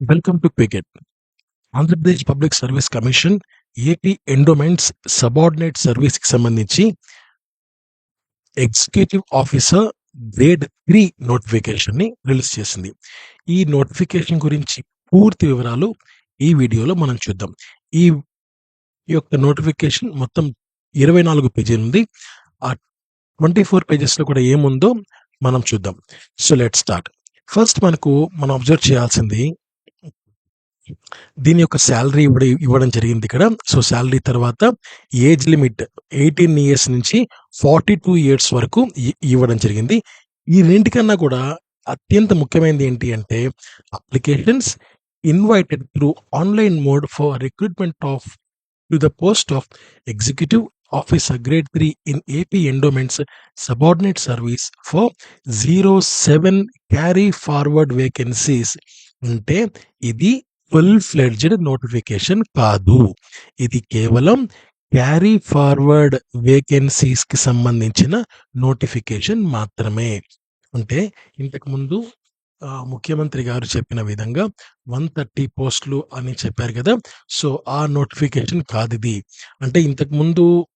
Welcome to పికెట్ Andhra Pradesh public service commission AP endowments subordinate సర్వీస్కి సంబంధించి ఎగ్జిక్యూటివ్ ఆఫీసర్ గ్రేడ్ త్రీ నోటిఫికేషన్ని రిలీజ్ చేసింది. ఈ నోటిఫికేషన్ గురించి పూర్తి వివరాలు ఈ వీడియోలో మనం చూద్దాం. ఈ యొక్క నోటిఫికేషన్ మొత్తం ఇరవై నాలుగు పేజీలు ఉంది. ఆ ట్వంటీ ఫోర్ పేజెస్లో కూడా ఏముందో మనం చూద్దాం. సో లెట్ స్టార్ట్ ఫస్ట్ మనకు మనం అబ్జర్వ్ చేయాల్సింది దీని యొక్క శాలరీ ఇవ్వడం ఇవ్వడం జరిగింది ఇక్కడ. సో శాలరీ తర్వాత ఏజ్ లిమిట్ ఎయిటీన్ ఇయర్స్ నుంచి ఫార్టీ టూ ఇయర్స్ వరకు ఇవ్వడం జరిగింది. ఈ రెంటికన్నా కూడా అత్యంత ముఖ్యమైనది ఏంటి అంటే applications invited through online mode for recruitment of to the post of executive officer grade three in AP endowments subordinate service for zero seven carry forward vacancies. అంటే ఇది ఫుల్ ఫ్లెడ్జ్డ్ నోటిఫికేషన్ కాదు. ఇది కేవలం క్యారీ ఫార్వర్డ్ వేకెన్సీస్కి సంబంధించిన notification మాత్రమే. అంటే ఇంతకుముందు ముఖ్యమంత్రి గారు చెప్పిన విధంగా వన్ థర్టీ పోస్టులు అని చెప్పారు కదా. సో ఆ నోటిఫికేషన్ కాదు ఇది. అంటే ఇంతకుముందు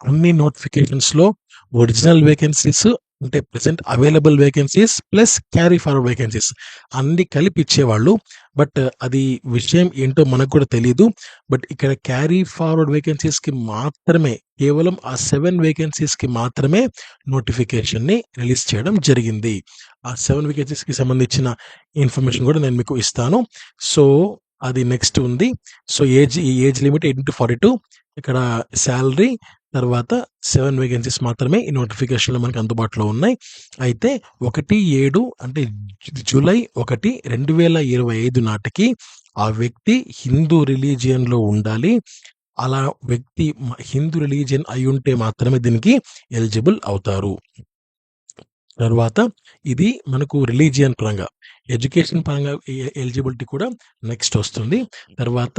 అన్ని నోటిఫికేషన్స్లో ఒరిజినల్ వేకెన్సీస్ అంటే present available vacancies plus carry forward vacancies అన్ని కలిపి ఇచ్చేవాళ్ళు. బట్ అది విషయం ఏంటో మనకు కూడా తెలియదు బట్ ఇక్కడ క్యారీ ఫార్వర్డ్ వేకెన్సీస్కి మాత్రమే కేవలం ఆ సెవెన్ వేకెన్సీస్కి మాత్రమే నోటిఫికేషన్ని రిలీజ్ చేయడం జరిగింది. ఆ సెవెన్ వేకెన్సీస్కి సంబంధించిన ఇన్ఫర్మేషన్ కూడా నేను మీకు ఇస్తాను. సో అది నెక్స్ట్ ఉంది. సో ఏజ్ ఈ age limit eighteen to forty two ఇక్కడ శాలరీ తర్వాత సెవెన్ వేకెన్సీస్ మాత్రమే ఈ నోటిఫికేషన్లో మనకు అందుబాటులో ఉన్నాయి. అయితే ఒకటి ఏడు అంటే జూలై ఒకటి రెండు వేల ఇరవై ఐదు నాటికి ఆ వ్యక్తి హిందూ రిలీజియన్లో ఉండాలి. అలా వ్యక్తి హిందూ రిలీజియన్ అయి ఉంటే మాత్రమే దీనికి ఎలిజిబుల్ అవుతారు. తర్వాత ఇది మనకు రిలీజియన్ పరంగా ఎడ్యుకేషన్ పరంగా ఎలిజిబిలిటీ కూడా నెక్స్ట్ వస్తుంది. తర్వాత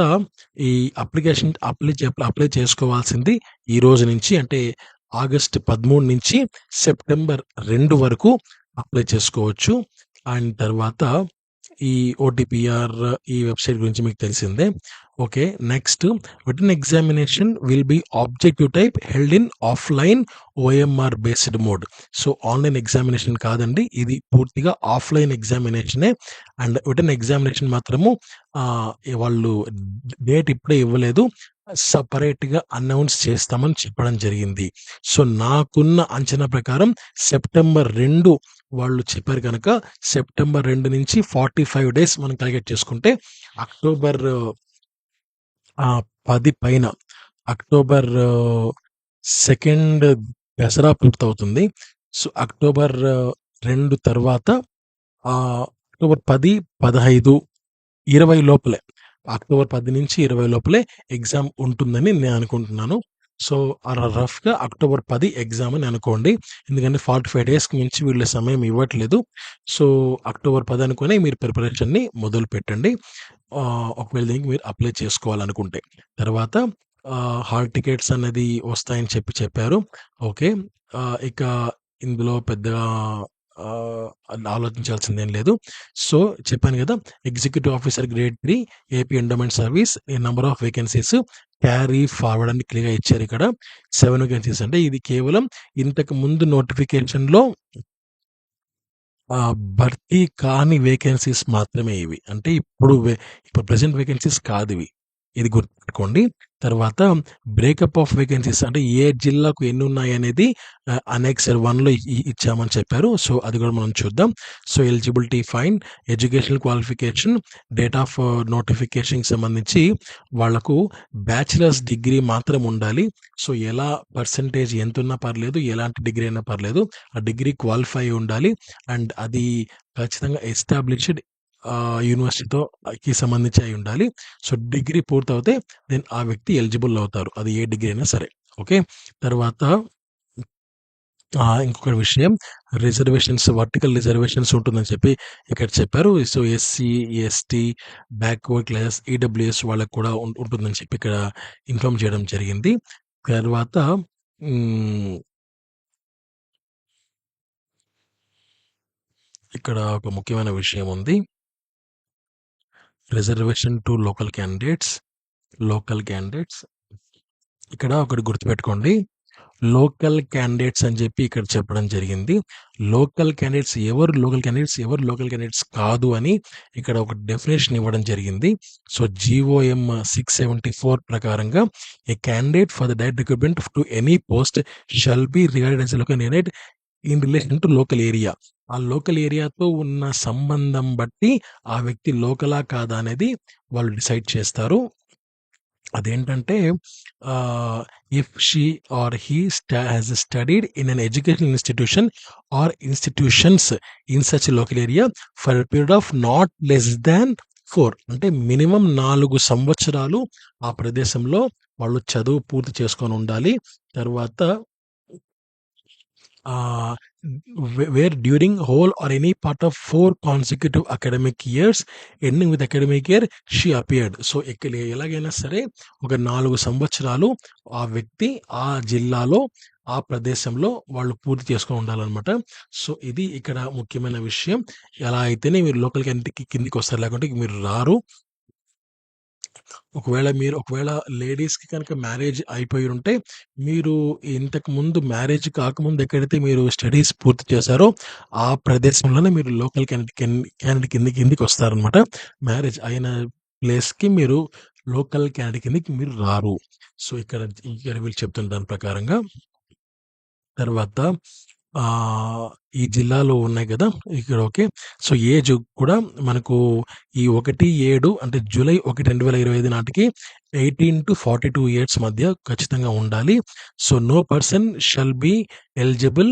ఈ అప్లికేషన్ అప్లై అప్లై చేసుకోవాల్సింది ఈ రోజు నుంచి అంటే ఆగస్ట్ పదమూడు నుంచి సెప్టెంబర్ రెండు వరకు అప్లై చేసుకోవచ్చు. అండ్ తర్వాత ఈ ఓటీపీఆర్ ఈ వెబ్సైట్ గురించి మీకు తెలిసిందే. Okay next. Written examination will be objective type held in offline OMR based mode so online examination కాదండి ఇది పూర్తిగా ఆఫ్లైన్ ఎగ్జామినేషనే అండ్ రిటర్న్ ఎగ్జామినేషన్ మాత్రము వాళ్ళు డేట్ ఇప్పుడే ఇవ్వలేదు సపరేట్గా అనౌన్స్ చేస్తామని చెప్పడం జరిగింది. సో నాకున్న అంచనా ప్రకారం సెప్టెంబర్ రెండు వాళ్ళు చెప్పారు కనుక సెప్టెంబర్ రెండు నుంచి ఫార్టీ ఫైవ్ డేస్ మనం క్యాలిక్యులేట్ చేసుకుంటే అక్టోబర్ పది పైన అక్టోబర్ సెకండ్ దసరా పూర్తవుతుంది. సో అక్టోబర్ రెండు తర్వాత అక్టోబర్ పది పదహైదు ఇరవై లోపలే. అక్టోబర్ పది నుంచి ఇరవై లోపలే ఎగ్జామ్ ఉంటుందని నేను అనుకుంటున్నాను. సో రఫ్ రఫ్గా అక్టోబర్ పది ఎగ్జామ్ అని అనుకోండి. ఎందుకంటే ఫార్టీ ఫైవ్ డేస్కి మించి వీళ్ళ సమయం ఇవ్వట్లేదు. సో అక్టోబర్ పది అనుకుని మీరు ప్రిపరేషన్ని మొదలు పెట్టండి. ఒకవేళ దీనికి మీరు అప్లై చేసుకోవాలనుకుంటే. తర్వాత హాల్ టికెట్స్ అనేది వస్తాయని చెప్పి చెప్పారు. ఓకే. ఇక ఇందులో పెద్దగా ఆలోచించాల్సిందేం లేదు. సో చెప్పాను కదా executive officer grade three AP endowment service ఈ number of vacancies carry forward అని క్లియర్గా ఇచ్చారు ఇక్కడ. సెవెన్ వేకెన్సీస్ అంటే ఇది కేవలం ఇంతకు ముందు నోటిఫికేషన్లో భర్తీ కాని వేకెన్సీస్ మాత్రమే ఇవి. అంటే ఇప్పుడు ఇప్పుడు ప్రెసెంట్ వేకెన్సీస్ కాదు ఇవి. ఇది గుర్తుపెట్టుకోండి. తర్వాత బ్రేకప్ ఆఫ్ వేకెన్సీస్ అంటే ఏ జిల్లాకు ఎన్ని ఉన్నాయి అనేది అనెక్సర్ వన్లో ఇచ్చామని చెప్పారు. సో అది కూడా మనం చూద్దాం. So eligibility fine educational qualification date of notification సంబంధించి వాళ్ళకు బ్యాచిలర్స్ డిగ్రీ మాత్రం ఉండాలి. సో ఎలా పర్సంటేజ్ ఎంత ఉన్నా పర్లేదు ఎలాంటి డిగ్రీ అయినా పర్లేదు ఆ డిగ్రీ క్వాలిఫై ఉండాలి. అండ్ అది ఖచ్చితంగా ఎస్టాబ్లిష్డ్ యూనివర్సిటీతో కి సంబంధించి అయి ఉండాలి. సో డిగ్రీ పూర్తవుతే దెన్ ఆ వ్యక్తి ఎలిజిబుల్ అవుతారు. అది ఏ డిగ్రీ అయినా సరే. ఓకే? తర్వాత ఇంకొక విషయం. రిజర్వేషన్స్ వర్టికల్ రిజర్వేషన్స్ ఉంటుందని చెప్పి ఇక్కడ చెప్పారు. So SC ST backward class EWS వాళ్ళకి కూడా ఉంటుందని చెప్పి ఇక్కడ ఇన్ఫార్మ్ చేయడం జరిగింది. తర్వాత ఇక్కడ ఒక ముఖ్యమైన విషయం ఉంది. Reservation to local candidates. Local candidates. ఇక్కడ ఒకటి గుర్తుపెట్టుకోండి. లోకల్ క్యాండిడేట్స్ అని చెప్పి ఇక్కడ చెప్పడం జరిగింది. లోకల్ క్యాండిడేట్స్ ఎవరు లోకల్ క్యాండిడేట్స్ ఎవరు లోకల్ క్యాండిడేట్స్ కాదు అని ఇక్కడ ఒక డెఫినేషన్ ఇవ్వడం జరిగింది. So GOM six seventy four ప్రకారంగా a candidate for the direct recruitment to any post shall be regarded as local candidate in relation to local area ఆ లోకల్ ఏరియాతో ఉన్న సంబంధం బట్టి ఆ వ్యక్తి లోకలా కాదా అనేది వాళ్ళు డిసైడ్ చేస్తారు. అదేంటంటే if she or he has studied in an educational institution or institutions in such local area for period of not less than four అంటే మినిమం నాలుగు సంవత్సరాలు ఆ ప్రదేశంలో వాళ్ళు చదువు పూర్తి చేసుకొని ఉండాలి. తర్వాత where during whole or any part of four consecutive academic years ending with academic year she appeared so ఇక్కడ ఎలాగైనా సరే ఒక నాలుగు సంవత్సరాలు ఆ వ్యక్తి ఆ జిల్లాలో ఆ ప్రదేశంలో వాళ్ళు పూర్తి చేసుకొని ఉండాలన్నమాట. సో ఇది ఇక్కడ ముఖ్యమైన విషయం. ఎలా అయితేనే మీరు లోకల్కి కిందికి కిందికి వస్తారు లేకుంటే మీరు రారు. ఒకవేళ మీరు ఒకవేళ లేడీస్‌కి కనుక మ్యారేజ్ అయిపోయి ఉంటే, మీరు ఇంతకు ముందు మ్యారేజ్ కాకముందు ఎక్కడైతే మీరు స్టడీస్ పూర్తి చేశారో, ఆ ప్రదేశంలోనే మీరు లోకల్ క్యాండిడేట్ కిన్ క్యాండిడేట్ కింద వస్తారనమాట మ్యారేజ్ అయిన ప్లేస్‌కి మీరు లోకల్ క్యాండిడేట్ కిందకి మీరు రారు. సో, ఇక్కడ ఇక్కడ వీళ్ళు చెప్తున్న దాని ప్రకారంగా తర్వాత ఈ జిల్లాలో ఉన్నాయి కదా ఇక్కడ ఓకే. సో, ఏజ్ కూడా మనకు ఈ 1, 7 అంటే జూలై 1, 2025 నాటికి 18-42 ఇయర్స్ మధ్య ఖచ్చితంగా ఉండాలి. So, no person shall be eligible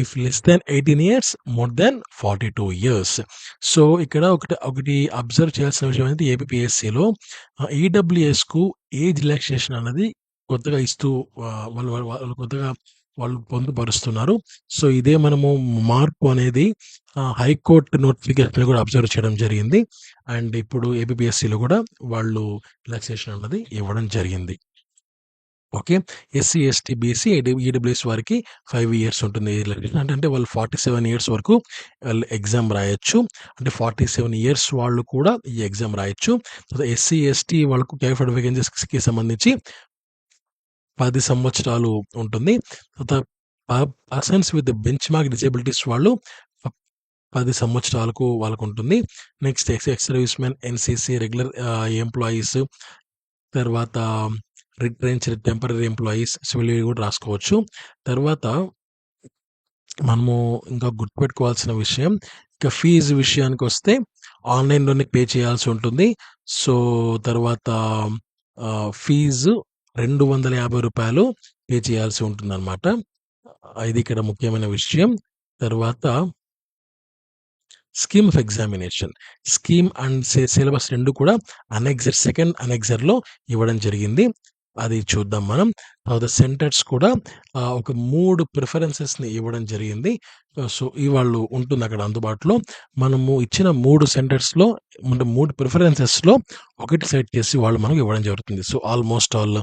if less then eighteen years, more than 42 years. So, ఇక్కడ ఒకటి ఒకటి అబ్జర్వ్ చేయాల్సిన విషయం అనేది ఏపీపీఎస్సీలో ఈడబ్ల్యూఎస్‌కు ఏజ్ రిలాక్సేషన్ అనేది కొత్తగా ఇస్తూ వాళ్ళు వాళ్ళు కొత్తగా వాళ్ళు పొందుపరుస్తున్నారు. సో, ఇదే మనము మార్పు అనేది హైకోర్టు హైకోర్ట్ కూడా అబ్జర్వ్ చేయడం జరిగింది. అండ్ ఇప్పుడు ఏబిపిఎస్సిలో కూడా వాళ్ళు రిలాక్సేషన్ అన్నది ఇవ్వడం జరిగింది. Okay. SC, ST, BC, EWS వారికి ఫైవ్ ఇయర్స్ ఉంటుంది అంటే, వాళ్ళు ఫార్టీ సెవెన్ ఇయర్స్ వరకు వాళ్ళు ఎగ్జామ్ రాయొచ్చు. అంటే 47 ఇయర్స్ వాళ్ళు కూడా ఈ ఎగ్జామ్ రాయొచ్చు. ఎస్సీ, ఎస్టీ వాళ్ళకు క్యాలిఫైడ్ వేకెన్సీస్‌కి సంబంధించి పది సంవత్సరాలు ఉంటుంది. తర్వాత persons with bench mark disabilities వాళ్ళు పది సంవత్సరాలకు వాళ్ళకు ఉంటుంది next ex ex servicemen, NCC, regular employees తర్వాత రిట్రెంచ్డ్ టెంపరీ ఎంప్లాయీస్ సివిల్ కూడా రాసుకోవచ్చు. తర్వాత మనము ఇంకా గుర్తుపెట్టుకోవాల్సిన విషయం ఇంకా ఫీజు విషయానికి వస్తే ఆన్‌లైన్‌లోనే పే చేయాల్సి ఉంటుంది. సో, తర్వాత ఫీజు రెండు వందల యాభై రూపాయలు పే చేయాల్సి ఉంటుందన్నమాట ఇది ఇక్కడ ముఖ్యమైన విషయం. తర్వాత scheme of examination. Scheme and syllabus రెండు కూడా అనెగ్జర్ సెకండ్ అనెగ్జర్లో ఇవ్వడం జరిగింది. అది చూద్దాం మనం. తర్వాత సెంటర్స్ కూడా ఒక మూడు ప్రిఫరెన్సెస్‌ని ఇవ్వడం జరిగింది. సో, ఇవాళ్ళు వాళ్ళు ఉంటుందక్కడ అందుబాటులో. మనము ఇచ్చిన మూడు సెంటర్స్‌లో అంటే మూడు ప్రిఫరెన్సెస్‌లో ఒకటి సెట్ చేసి వాళ్ళు మనకు ఇవ్వడం జరుగుతుంది. సో, ఆల్‌మోస్ట్ ఆల్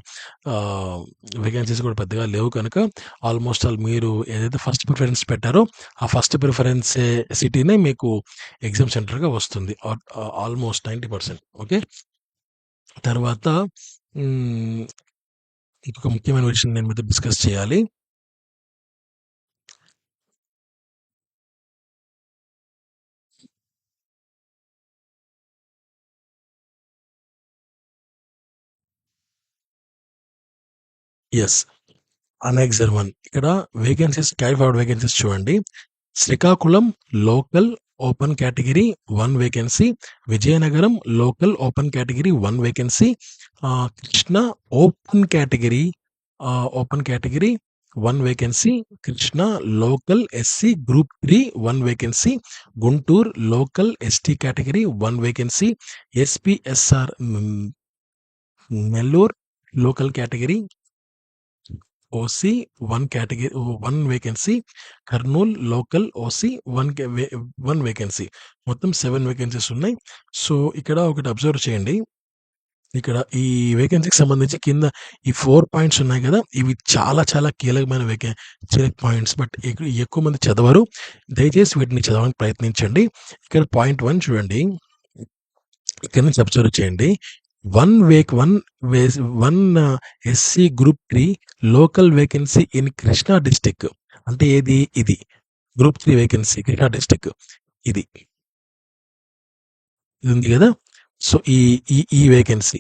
వేకెన్సీస్ కూడా పెద్దగా లేవు కనుక ఆల్‌మోస్ట్ ఆల్ మీరు ఏదైతే ఫస్ట్ ప్రిఫరెన్స్ పెట్టారో ఆ ఫస్ట్ ప్రిఫరెన్సే సిటీనే మీకు ఎగ్జామ్ సెంటర్‌గా వస్తుంది. Almost 90% okay. తర్వాత ఇంకొక ముఖ్యమైన విషయం నేను మీతో డిస్కస్ చేయాలి. ఎస్ అనెక్సర్ వన్ ఇక్కడ వేకెన్సీస్ క్యాలిఫైడ్ వేకెన్సీస్ చూడండి. Srikakulam local open category 1 vacancy. Vizianagaram local open category 1 vacancy. Ah, Krishna open category ah, open category 1 vacancy. Krishna local SC group 3 1 vacancy. Guntur local ST category 1 vacancy. SPSR hmm. Nellore local category OC one category one vacancy. Kurnool local OC 1 కే వే 1 vacancy. మొత్తం seven vacancies ఉన్నాయి. So, ఇక్కడ ఒకటి observe చేయండి. ఇక్కడ ఈ వేకెన్సీకి సంబంధించి కింద ఈ ఫోర్ పాయింట్స్ ఉన్నాయి కదా ఇవి చాలా చాలా కీలకమైన వేకె కీలక పాయింట్స్. బట్ ఎక్కువ మంది చదవరు. దయచేసి వీటిని చదవడానికి ప్రయత్నించండి. ఇక్కడ పాయింట్ వన్ చూడండి. ఇక్కడ నుంచి అబ్జర్వ్ చేయండి. One Wake one one SC group three local vacancy in Krishna district అంటే ఏది? ఇది. Group three vacancy Krishna district ఇది. ఇది ఉంది కదా సో, ఈ ఈ ఈ వేకెన్సీ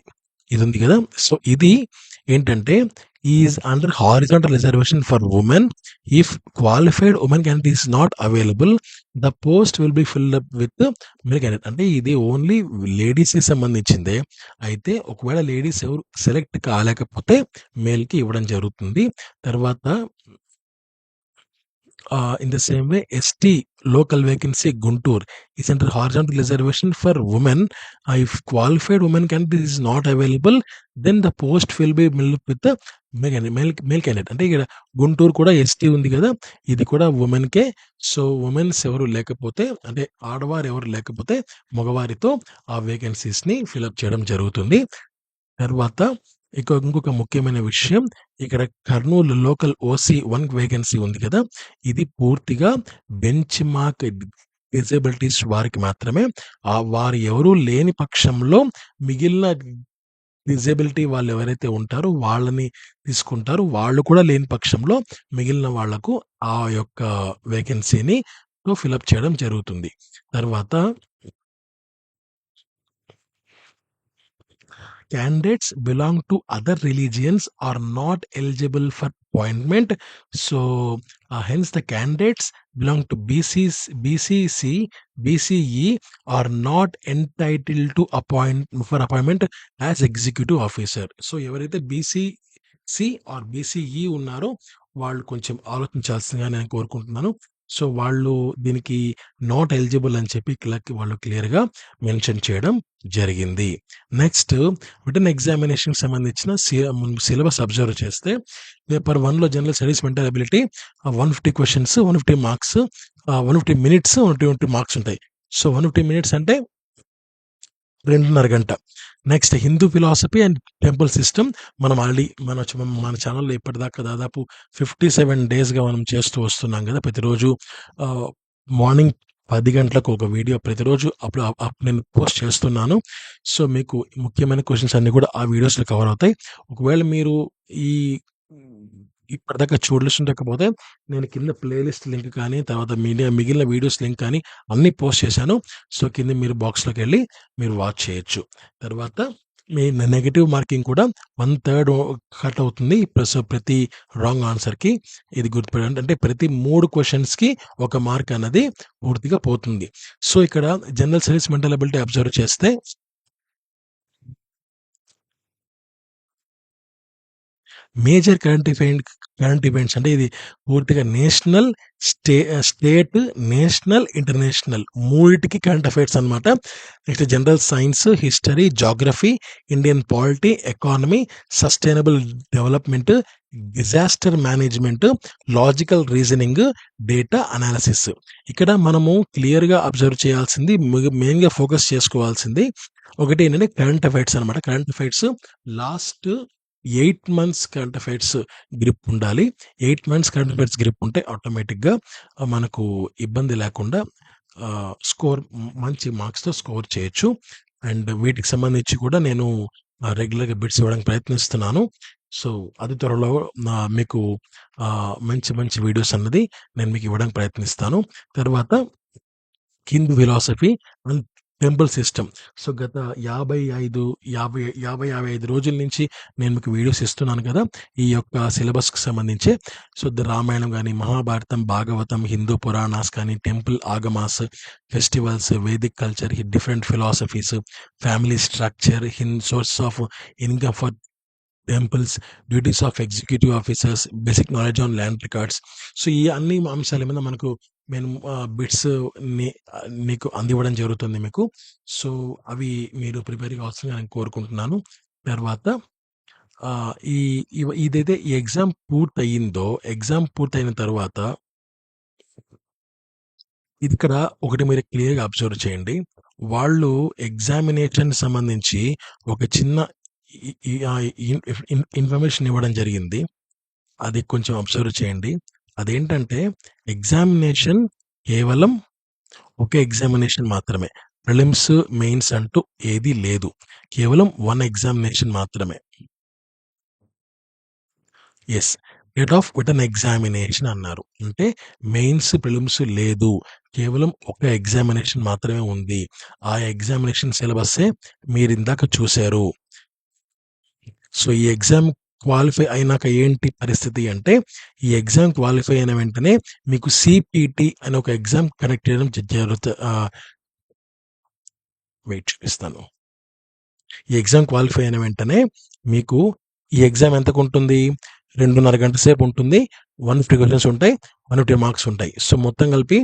ఉంది కదా సో, ఇది ఏంటంటే is under horizontal reservation for women if qualified women candidate is not available the post will be filled up with male candidate. అంటే ఇది ఓన్లీ లేడీస్‌కి సంబంధించిందే. అయితే ఒకవేళ లేడీస్ ఎవరు సెలెక్ట్ కాలేకపోతే మేల్‌కి ఇవ్వడం జరుగుతుంది. తర్వాత in the same way ST local vacancy Guntur is under horizontal reservation for women if qualified women candidate is not available then the post will be mill with male male candidate. అంటే ఇక్కడ గుంటూరు కూడా ST ఉంది కదా ఇది కూడా ఉమెన్కే so, women's ఎవరు లేకపోతే అంటే ఆడవారు ఎవరు లేకపోతే మగవారితో ఆ వేకెన్సీస్‌ని ఫిలప్ చేయడం జరుగుతుంది. తర్వాత ఇక ఇంకొక ముఖ్యమైన విషయం ఇక్కడ Kurnool local OC one vacancy ఉంది కదా ఇది పూర్తిగా బెంచ్ మార్క్ డిజేబిలిటీస్ వారికి మాత్రమే. ఆ వారు ఎవరు లేని పక్షంలో మిగిలిన డిజేబిలిటీ వాళ్ళు ఎవరైతే ఉంటారో వాళ్ళని తీసుకుంటారు. వాళ్ళు కూడా లేని పక్షంలో మిగిలిన వాళ్ళకు ఆ యొక్క వేకెన్సీని ఫిలప్ చేయడం జరుగుతుంది. తర్వాత candidates belong to other religions are not eligible for appointment. So, ah, hence the candidates belong to BCs BCC, BCE are not entitle to appoint for appointment as executive officer. So, ఎవరైతే BCC or BCE ఉన్నారో వాళ్ళు కొంచెం ఆలోచించాల్సిందిగా నేను కోరుకుంటున్నాను. So, వాళ్ళు దీనికి not eligible అని చెప్పి క్లర్క్ వాళ్ళు క్లియర్‌గా మెన్షన్ చేయడం జరిగింది. నెక్స్ట్ రిటర్న్ ఎగ్జామినేషన్ సంబంధించిన సిలబస్ అబ్జర్వ్ చేస్తే పేపర్ వన్లో general studies mental ability ah, 150 questions, 150 marks one fifty minutes, 120 marks ఉంటాయి. సో, 150 మినిట్స్ అంటే 2:30 గంట. Next Hindu philosophy and temple system మనం ఆల్రెడీ మన మన ఛానెల్‌లో ఇప్పటిదాకా దాదాపు 57 డేస్‌గా మనం చేస్తూ వస్తున్నాం కదా ప్రతిరోజు మార్నింగ్ పది గంటలకు ఒక వీడియో ప్రతిరోజు అప్పుడు అప్ నేను పోస్ట్ చేస్తున్నాను. సో, మీకు ముఖ్యమైన క్వశ్చన్స్ అన్నీ కూడా ఆ వీడియోస్‌లో కవర్ అవుతాయి. ఒకవేళ మీరు ఈ ఇప్పటిదాకా చూడలేకపోతే నేను కింద ప్లేలిస్ట్ లింక్ కానీ తర్వాత మీడియా మిగిలిన వీడియోస్ లింక్ కానీ అన్నీ పోస్ట్ చేశాను. సో, కింద మీరు బాక్స్‌లోకి వెళ్ళి మీరు వాచ్ చేయొచ్చు. తర్వాత మీ నెగిటివ్ మార్కింగ్ కూడా 1/3 కట్ అవుతుంది. ప్లస్ ప్రతి రాంగ్ ఆన్సర్‌కి ఇది గుర్తుపెట్టండి అంటే ప్రతి మూడు క్వశ్చన్స్కి ఒక మార్క్ అన్నది పూర్తిగా పోతుంది. సో, ఇక్కడ general studies mental ability observe చేస్తే major current event current events అంటే ఇది పూర్తిగా national, stay state, national, international మూడిటికి కరెంట్ అఫైర్స్ అన్నమాట. Next general science, history, geography Indian polity, economy, sustainable development, disaster management, logical reasoning, data analysis. ఇక్కడ మనము క్లియర్‌గా observe చేయాల్సింది మెయిన్‌గా ఫోకస్ చేసుకోవాల్సింది ఒకటి ఏంటంటే కరెంట్ అఫైర్స్ అనమాట current affairs last eight months current affairs grip ఉండాలి. Eight months current affairs grip ఉంటే ఆటోమేటిక్‌గా మనకు ఇబ్బంది లేకుండా స్కోర్ మంచి మార్క్స్‌తో స్కోర్ చేయొచ్చు. అండ్ వీటికి సంబంధించి కూడా నేను రెగ్యులర్‌గా బిట్స్ ఇవ్వడానికి ప్రయత్నిస్తున్నాను. సో, అది త్వరలో మీకు మంచి మంచి వీడియోస్ అన్నది నేను మీకు ఇవ్వడానికి ప్రయత్నిస్తాను. తర్వాత Hindu philosophy and temple system. So, గత 55 50 50, 55 రోజుల నుంచి నేను మీకు వీడియోస్ ఇస్తున్నాను కదా! ఈ యొక్క సిలబస్‌కి సంబంధించి. శుద్ధ రామాయణం కానీ మహాభారతం, భాగవతం, హిందూ పురాణాస్ కానీ, temple Agamas, festivals, Vedic culture, different philosophies, family structure, హిన్ source of income for temples, duties of executive officers, basic knowledge on land records. So, ఈ అన్ని అంశాల మీద మనకు నేను బిట్స్ నీకు మీకు అందివ్వడం జరుగుతుంది మీకు. సో, అవి మీరు ప్రిపేర్ కావాల్సిందిగా నేను కోరుకుంటున్నాను. తర్వాత ఈ ఇదైతే ఈ ఎగ్జామ్ పూర్తయిందో, ఎగ్జామ్ పూర్తయిన తర్వాత ఇక్కడ ఒకటి మీరు క్లియర్‌గా అబ్జర్వ్ చేయండి. వాళ్ళు ఎగ్జామినేషన్ సంబంధించి ఒక చిన్న ఇన్ఫర్మేషన్ ఇవ్వడం జరిగింది. అది కొంచెం అబ్జర్వ్ చేయండి. అదేంటంటే ఎగ్జామినేషన్ కేవలం ఒక ఎగ్జామినేషన్ మాత్రమే. ప్రిలిమ్స్, మెయిన్స్ అంటూ ఏదీ లేదు. కేవలం వన్ ఎగ్జామినేషన్ మాత్రమే. As date of written examination అన్నారు. అంటే మెయిన్స్, ప్రిలిమ్స్ లేదు. కేవలం ఒక ఎగ్జామినేషన్ మాత్రమే ఉంది. ఆ ఎగ్జామినేషన్ సిలబస్సే ఇందాక చూశారు సో, ఈ ఎగ్జామ్ క్వాలిఫై అయినాక ఏంటి పరిస్థితి అంటే, ఈ ఎగ్జామ్ క్వాలిఫై అయిన వెంటనే మీకు సీపీటీ అనే ఒక ఎగ్జామ్ కనెక్ట్ చేయడం జరుగుతుంది వెయిట్ చూపిస్తాను. ఈ ఎగ్జామ్ క్వాలిఫై అయిన వెంటనే మీకు ఈ ఎగ్జామ్ ఎంతకు ఉంటుంది రెండున్నర గంటల సేపు ఉంటుంది. వన్ ఫిఫ్టీ క్వశ్చన్స్ ఉంటాయి. 150 మార్క్స్ ఉంటాయి. సో, మొత్తం కలిపి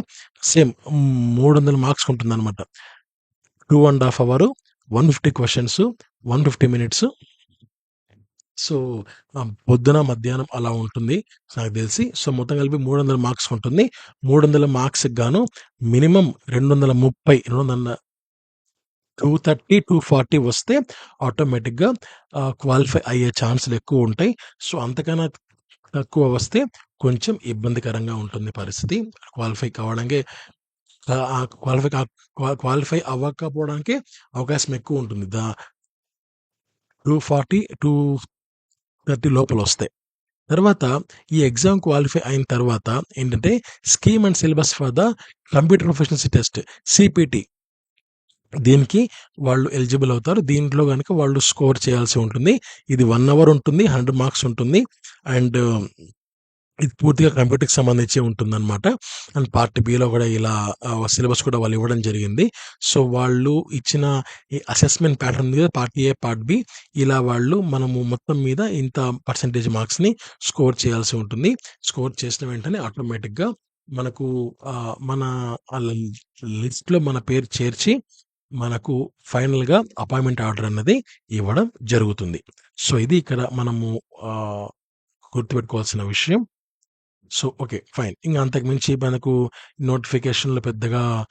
సేమ్ హ్మ్, 300 మార్క్స్‌కి ఉంటుందనమాట. 2 ½ అవరు, 150 క్వెషన్స్, 150 మినిట్స్. సో, పొద్దున, మధ్యాహ్నం అలా ఉంటుంది నాకు తెలిసి. సో, మొత్తం కలిపి మూడు వందల మార్క్స్ ఉంటుంది. 300 మార్క్స్‌కి గాను మినిమమ్ 230 200 230, 240 వస్తే ఆటోమేటిక్‌గా క్వాలిఫై అయ్యే ఛాన్సులు ఎక్కువుంటాయి. సో, అంతకన్నా తక్కువ వస్తే కొంచెం ఇబ్బందికరంగా ఉంటుంది పరిస్థితి. క్వాలిఫై కావడానికి క్వాలిఫై క్వాలిఫై క్వాలిఫై అవకాశం ఎక్కువ క్వాలిఫై అవ్వకపోవడానికే అవకాశం ఫార్టీ దా గట్టి లోపల వస్తాయి తర్వాత ఈ ఎగ్జామ్ క్వాలిఫై అయిన తర్వాత ఏంటంటే, scheme and syllabus for the computer proficiency test CPT దీనికి వాళ్ళు ఎలిజిబుల్ అవుతారు. దీంట్లో కనుక వాళ్ళు స్కోర్ చేయాల్సి ఉంటుంది. ఇది వన్ అవర్ ఉంటుంది. 100 మార్క్స్ ఉంటుంది. అండ్ ఇది పూర్తిగా కంప్యూటర్‌కి సంబంధించి ఉంటుందన్నమాట అండ్ పార్ట్ బిలో కూడా ఇలా సిలబస్ కూడా వాళ్ళు ఇవ్వడం జరిగింది. సో, వాళ్ళు ఇచ్చిన ఈ అసెస్మెంట్ ప్యాటర్న్ మీద పార్ట్ ఏ, పార్ట్ బి ఇలా వాళ్ళు మనము మొత్తం మీద ఇంత పర్సెంటేజ్ మార్క్స్‌ని స్కోర్ చేయాల్సి ఉంటుంది. స్కోర్ చేసిన వెంటనే ఆటోమేటిక్‌గా మనకు మన లిస్ట్‌లో మన పేరు చేర్చి మనకు ఫైనల్‌గా అపాయింట్‌మెంట్ ఆర్డర్ అన్నది ఇవ్వడం జరుగుతుంది. సో, ఇది ఇక్కడ మనము గుర్తుపెట్టుకోవాల్సిన విషయం. So, okay. ఫైన్. ఇంకా అంతకుమించి మనకు నోటిఫికేషన్లు పెద్దగా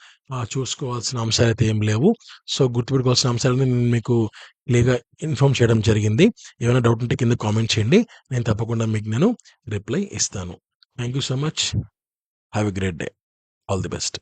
చూసుకోవాల్సిన అంశాలు అయితే ఏం లేవు. సో, గుర్తుపెట్టుకోవాల్సిన అంశాలని నేను మీకు క్లియర్‌గా ఇన్ఫార్మ్ చేయడం జరిగింది. ఏమైనా డౌట్ ఉంటే కింద కామెంట్ చేయండి. నేను తప్పకుండా మీకు నేను రిప్లై ఇస్తాను. Thank you so much. Have a great day. All the best.